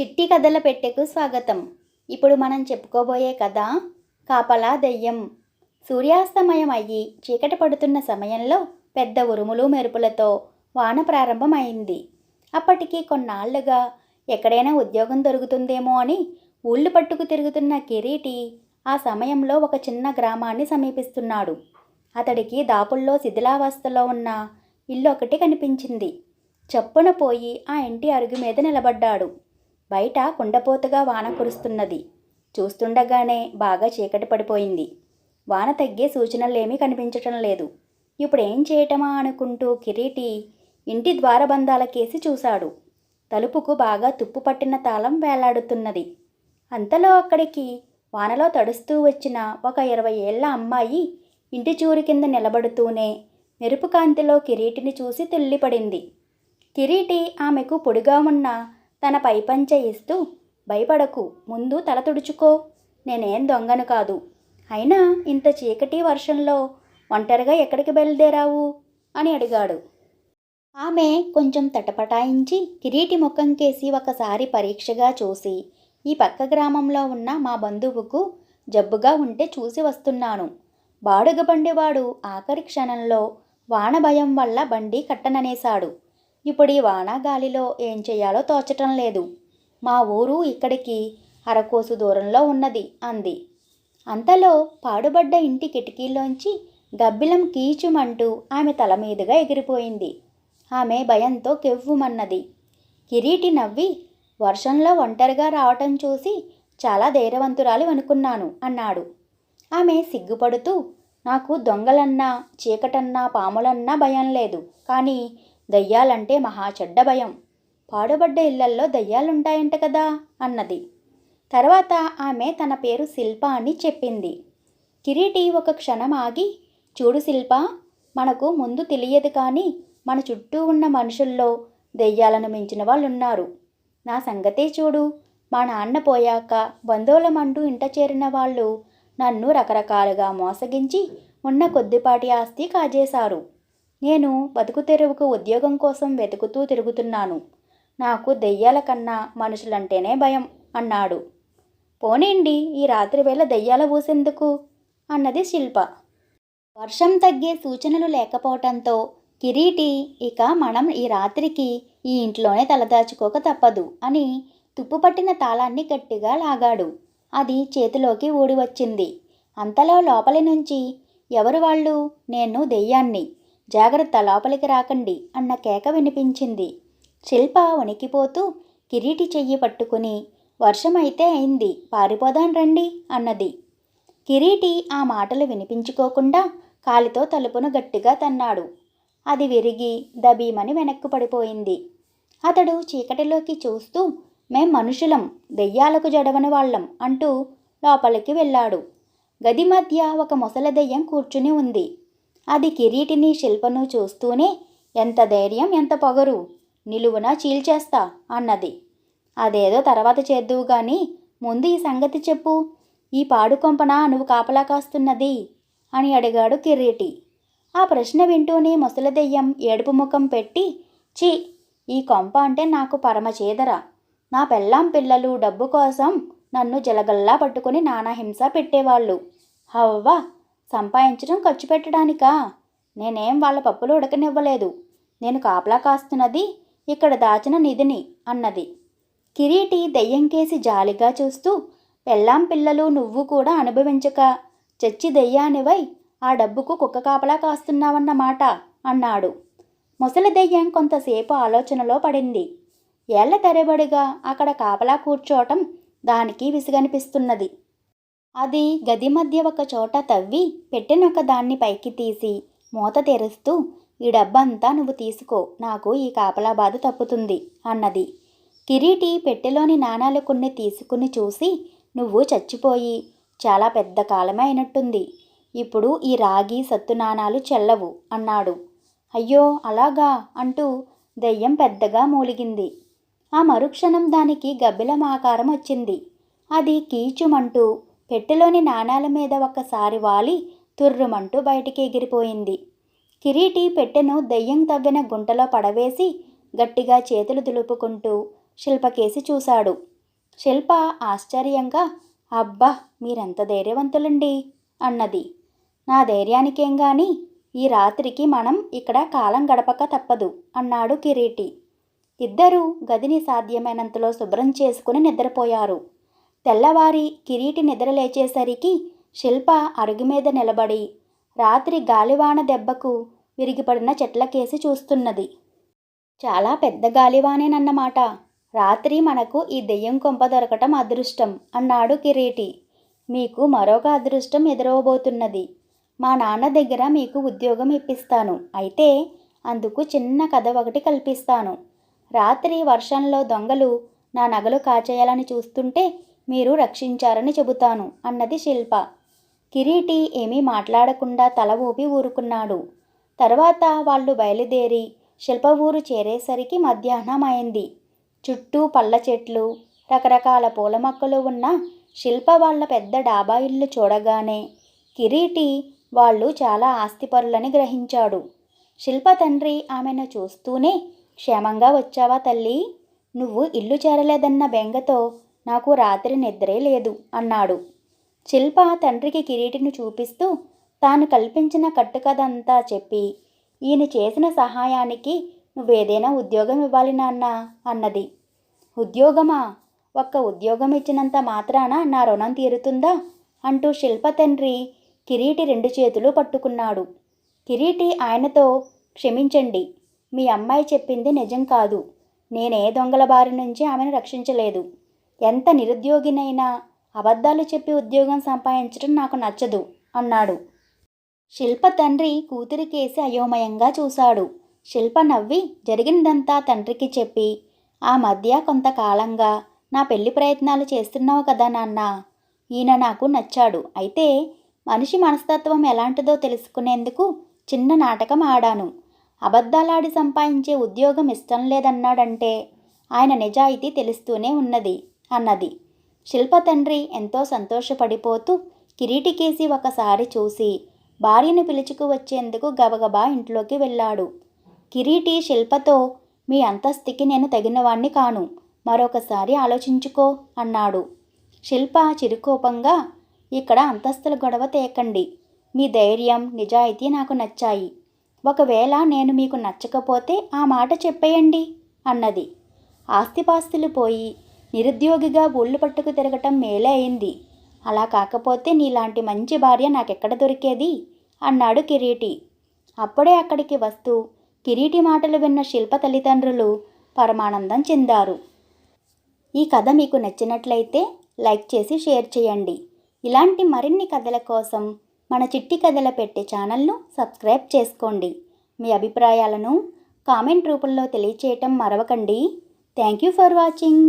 చిట్టి కథల పెట్టెకు స్వాగతం. ఇప్పుడు మనం చెప్పుకోబోయే కథ కాపలా దెయ్యం. సూర్యాస్తమయం అయ్యి చీకటి పడుతున్న సమయంలో పెద్ద ఉరుములు మెరుపులతో వాన ప్రారంభమైంది. అప్పటికి కొన్నాళ్ళుగా ఎక్కడైనా ఉద్యోగం దొరుకుతుందేమో అని ఊళ్ళు పట్టుకు తిరుగుతున్న కిరీటి ఆ సమయంలో ఒక చిన్న గ్రామాన్ని సమీపిస్తున్నాడు. అతడికి దాపుల్లో శిథిలావస్థలో ఉన్న ఇల్లు ఒకటి కనిపించింది. చప్పున పోయి ఆ ఇంటి అరుగు మీద నిలబడ్డాడు. బయట కుండపోతగా వాన కురుస్తున్నది. చూస్తుండగానే బాగా చీకటి పడిపోయింది. వాన తగ్గే సూచనలేమీ కనిపించటం లేదు. ఇప్పుడు ఏం చేయటమా అనుకుంటూ కిరీటి ఇంటి ద్వారబంధాలకేసి చూశాడు. తలుపుకు బాగా తుప్పు పట్టిన తాళం వేలాడుతున్నది. అంతలో అక్కడికి వానలో తడుస్తూ వచ్చిన ఒక ఇరవై ఏళ్ళ అమ్మాయి ఇంటి చూరు కింద నిలబడుతూనే మెరుపు కాంతిలో కిరీటిని చూసి తెల్లిపడింది. కిరీటి ఆమెకు పొడిగా ఉన్న తన పైపంచ ఇస్తూ భయపడకు ముందు తల తుడుచుకో నేనేం దొంగను కాదు. అయినా ఇంత చీకటి వర్షంలో ఒంటరిగా ఎక్కడికి బయలుదేరావు? అని అడిగాడు. ఆమె కొంచెం తటపటాయించి కిరీటి ముఖం కేసి ఒకసారి పరీక్షగా చూసి ఈ పక్క గ్రామంలో ఉన్న మా బంధువుకు జబ్బుగా ఉంటే చూసి వస్తున్నాను. బాడుగ బండివాడు ఆఖరి క్షణంలో వాన భయం వల్ల బండి కట్టననేశాడు. ఇప్పుడు ఈ వాన గాలిలో ఏం చేయాలో తోచటం లేదు. మా ఊరు ఇక్కడికి అరకోసు దూరంలో ఉన్నది అంది. అంతలో పాడుబడ్డ ఇంటి కిటికీలోంచి గబ్బిలం కీచుమంటూ ఆమె తల మీదుగా ఎగిరిపోయింది. ఆమె భయంతో కెవ్వుమన్నది. కిరీటి నవ్వి వర్షంలో ఒంటరిగా రావటం చూసి చాలా ధైర్యవంతురాలి అనుకున్నాను అన్నాడు. ఆమె సిగ్గుపడుతూ నాకు దొంగలన్నా చీకటన్నా పాములన్నా భయం లేదు. కానీ దయ్యాలంటే మహా చెడ్డ భయం. పాడుబడ్డ ఇళ్ళల్లో దయ్యాలుంటాయంట కదా అన్నది. తర్వాత ఆమె తన పేరు శిల్ప అని చెప్పింది. కిరీటి ఒక క్షణం ఆగి చూడు శిల్ప మనకు ముందు తెలియదు కానీ మన చుట్టూ ఉన్న మనుషుల్లో దెయ్యాలను మించిన వాళ్ళు ఉన్నారు నా సంగతే చూడు. మా నాన్న పోయాక బంధువులమంటూ ఇంట చేరిన వాళ్ళు నన్ను రకరకాలుగా మోసగించి ఉన్న కొద్దిపాటి ఆస్తి కాజేశారు. నేను బతుకు తెరువుకు ఉద్యోగం కోసం వెతుకుతూ తిరుగుతున్నాను. నాకు దెయ్యాల కన్నా మనుషులంటేనే భయం అన్నాడు. పోనీండి ఈ రాత్రి వేళ దెయ్యాల ఊసెందుకు? అన్నది శిల్ప. వర్షం తగ్గే సూచనలు లేకపోవటంతో కిరీటి ఇక మనం ఈ రాత్రికి ఈ ఇంట్లోనే తలదాచుకోక తప్పదు అని తుప్పుపట్టిన తాళాన్ని గట్టిగా లాగాడు. అది చేతిలోకి ఊడి వచ్చింది. అంతలో లోపలి నుంచి ఎవరు వాళ్ళు? నేను దెయ్యాన్ని. జాగ్రత్త లోపలికి రాకండి అన్న కేక వినిపించింది. శిల్ప వణికిపోతూ కిరీటి చెయ్యి పట్టుకుని వర్షమైతే అయింది పారిపోదాం రండి అన్నది. కిరీటి ఆ మాటలు వినిపించుకోకుండా కాలితో తలుపును గట్టిగా తన్నాడు. అది విరిగి దబీమని వెనక్కు పడిపోయింది. అతడు చీకటిలోకి చూస్తూ మేం మనుషులం దెయ్యాలకు జడవని వాళ్ళం అంటూ లోపలికి వెళ్ళాడు. గది మధ్య ఒక ముసలి దెయ్యం కూర్చుని ఉంది. అది కిరీటిని శిల్పను చూస్తూనే ఎంత ధైర్యం ఎంత పొగరు నిలువున చీల్చేస్తా అన్నది. అదేదో తర్వాత చేద్దువు కానీ ముందు ఈ సంగతి చెప్పు. ఈ పాడుకొంపన నువ్వు కాపలా కాస్తున్నది? అని అడిగాడు కిరీటి. ఆ ప్రశ్న వింటూనే ముసలి దెయ్యం ఏడుపు ముఖం పెట్టి చీ ఈ కొంప అంటే నాకు పరమచేదర నా పెళ్ళాం పిల్లలు డబ్బు కోసం నన్ను జలగల్లా పట్టుకుని నానా హింస పెట్టేవాళ్ళు. హవ్వ సంపాదించడం ఖర్చు పెట్టడానికా? నేనేం వాళ్ళ పప్పులు ఉడకనివ్వలేదు. నేను కాపలా కాస్తున్నది ఇక్కడ దాచిన నిధిని అన్నది. కిరీటి దెయ్యంకేసి జాలిగా చూస్తూ పెళ్ళాం పిల్లలు నువ్వు కూడా అనుభవించక చచ్చి దెయ్యానివై ఆ డబ్బుకు కుక్క కాపలా కాస్తున్నావన్నమాట అన్నాడు. ముసలి దెయ్యం కొంతసేపు ఆలోచనలో పడింది. ఏళ్ళ తరబడిగా అక్కడ కాపలా కూర్చోవటం దానికి విసుగనిపిస్తున్నది. అది గది మధ్య ఒక చోట తవ్వి పెట్టెనొక దాన్ని పైకి తీసి మూత తెరుస్తూ ఈ డబ్బంతా నువ్వు తీసుకో నాకు ఈ కాపలా బాధ తప్పుతుంది అన్నది. కిరీటి పెట్టెలోని నాణాలు కొన్ని తీసుకుని చూసి నువ్వు చచ్చిపోయి చాలా పెద్ద కాలమే అయినట్టుంది. ఇప్పుడు ఈ రాగి సత్తు నాణాలు చెల్లవు అన్నాడు. అయ్యో అలాగా అంటూ దెయ్యం పెద్దగా మూలిగింది. ఆ మరుక్షణం దానికి గబ్బిలం ఆకారం వచ్చింది. అది కీచుమంటూ పెట్టెలోని నాణాల మీద ఒక్కసారి వాలి తుర్రుమంటూ బయటికి ఎగిరిపోయింది. కిరీటి పెట్టెను దెయ్యం తవ్విన గుంటలో పడవేసి గట్టిగా చేతులు దులుపుకుంటూ శిల్పకేసి చూశాడు. శిల్ప ఆశ్చర్యంగా అబ్బా మీరెంత ధైర్యవంతులండి అన్నది. నా ధైర్యానికేం గాని ఈ రాత్రికి మనం ఇక్కడ కాలం గడపక తప్పదు అన్నాడు కిరీటి. ఇద్దరూ గదిని సాధ్యమైనంతలో శుభ్రం చేసుకుని నిద్రపోయారు. తెల్లవారి కిరీటి నిద్ర లేచేసరికి శిల్ప అరుగు మీద నిలబడి రాత్రి గాలివాన దెబ్బకు విరిగిపడిన చెట్లకేసి చూస్తున్నది. చాలా పెద్ద గాలివానేనన్నమాట. రాత్రి మనకు ఈ దెయ్యం కొంప దొరకటం అదృష్టం అన్నాడు కిరీటి. మీకు మరొక అదృష్టం ఎదురవబోతున్నది. మా నాన్న దగ్గర మీకు ఉద్యోగం ఇప్పిస్తాను. అయితే అందుకు చిన్న కథ ఒకటి కల్పిస్తాను. రాత్రి వర్షంలో దొంగలు నా నగలు కాచేయాలని చూస్తుంటే మీరు రక్షించారని చెబుతాను అన్నది శిల్ప. కిరీటి ఏమీ మాట్లాడకుండా తల ఊపి ఊరుకున్నాడు. తర్వాత వాళ్ళు బయలుదేరి శిల్ప ఊరు చేరేసరికి మధ్యాహ్నం అయింది. చుట్టూ పళ్ళ చెట్లు రకరకాల పూల మొక్కలు ఉన్న శిల్ప వాళ్ళ పెద్ద డాబా ఇల్లు చూడగానే కిరీటి వాళ్ళు చాలా ఆస్తిపరులని గ్రహించాడు. శిల్ప తండ్రి ఆమెను చూస్తూనే క్షేమంగా వచ్చావా తల్లి? నువ్వు ఇల్లు చేరలేదన్న బెంగతో నాకు రాత్రి నిద్రే లేదు అన్నాడు. శిల్ప తండ్రికి కిరీటిని చూపిస్తూ తాను కల్పించిన కట్టుకథంతా చెప్పి ఈయన చేసిన సహాయానికి నువ్వేదైనా ఉద్యోగం ఇవ్వాలి నాన్న అన్నది. ఉద్యోగమా? ఒక్క ఉద్యోగం ఇచ్చినంత మాత్రాన నా రుణం తీరుతుందా? అంటూ శిల్ప తండ్రి కిరీటి రెండు చేతులు పట్టుకున్నాడు. కిరీటి ఆయనతో క్షమించండి మీ అమ్మాయి చెప్పింది నిజం కాదు. నేనే దొంగల బారి నుంచి ఆమెను రక్షించలేదు. ఎంత నిరుద్యోగినైనా అబద్ధాలు చెప్పి ఉద్యోగం సంపాదించడం నాకు నచ్చదు అన్నాడు. శిల్ప తండ్రి కూతురికేసి అయోమయంగా చూశాడు. శిల్ప నవ్వి జరిగినదంతా తండ్రికి చెప్పి ఆ మధ్య కొంతకాలంగా నా పెళ్ళి ప్రయత్నాలు చేస్తున్నావు కదా నాన్న ఈయన నాకు నచ్చాడు. అయితే మనిషి మనస్తత్వం ఎలాంటిదో తెలుసుకునేందుకు చిన్న నాటకం ఆడాను. అబద్ధాలాడి సంపాదించే ఉద్యోగం ఇష్టం లేదన్నాడంటే ఆయన నిజాయితీ తెలుస్తూనే ఉన్నది. అన్నది. శిల్ప తండ్రి ఎంతో సంతోషపడిపోతూ కిరీటికేసి ఒకసారి చూసి భార్యను పిలుచుకు వచ్చేందుకు గబగబా ఇంట్లోకి వెళ్ళాడు. కిరీటి శిల్పతో మీ అంతస్తుకి నేను తగినవాణ్ణి కాను మరొకసారి ఆలోచించుకో అన్నాడు. శిల్ప చిరుకోపంగా ఇక్కడ అంతస్తుల గొడవ తేకండి. మీ ధైర్యం నిజాయితీ నాకు నచ్చాయి. ఒకవేళ నేను మీకు నచ్చకపోతే ఆ మాట చెప్పేయండి అన్నది. ఆస్తిపాస్తులు పోయి నిరుద్యోగిగా ఊళ్ళు పట్టుకు తిరగటం మేలే అయింది. అలా కాకపోతే నీలాంటి మంచి భార్య నాకెక్కడ దొరికేది? అన్నాడు కిరీటి. అప్పుడే అక్కడికి వస్తూ కిరీటి మాటలు విన్న శిల్ప తల్లిదండ్రులు పరమానందం చెందారు. ఈ కథ మీకు నచ్చినట్లయితే లైక్ చేసి షేర్ చేయండి. ఇలాంటి మరిన్ని కథల కోసం మన చిట్టి కథల పెట్టే ఛానల్ను సబ్స్క్రైబ్ చేసుకోండి. మీ అభిప్రాయాలను కామెంట్ రూపంలో తెలియచేయటం మరవకండి. Thank you for watching.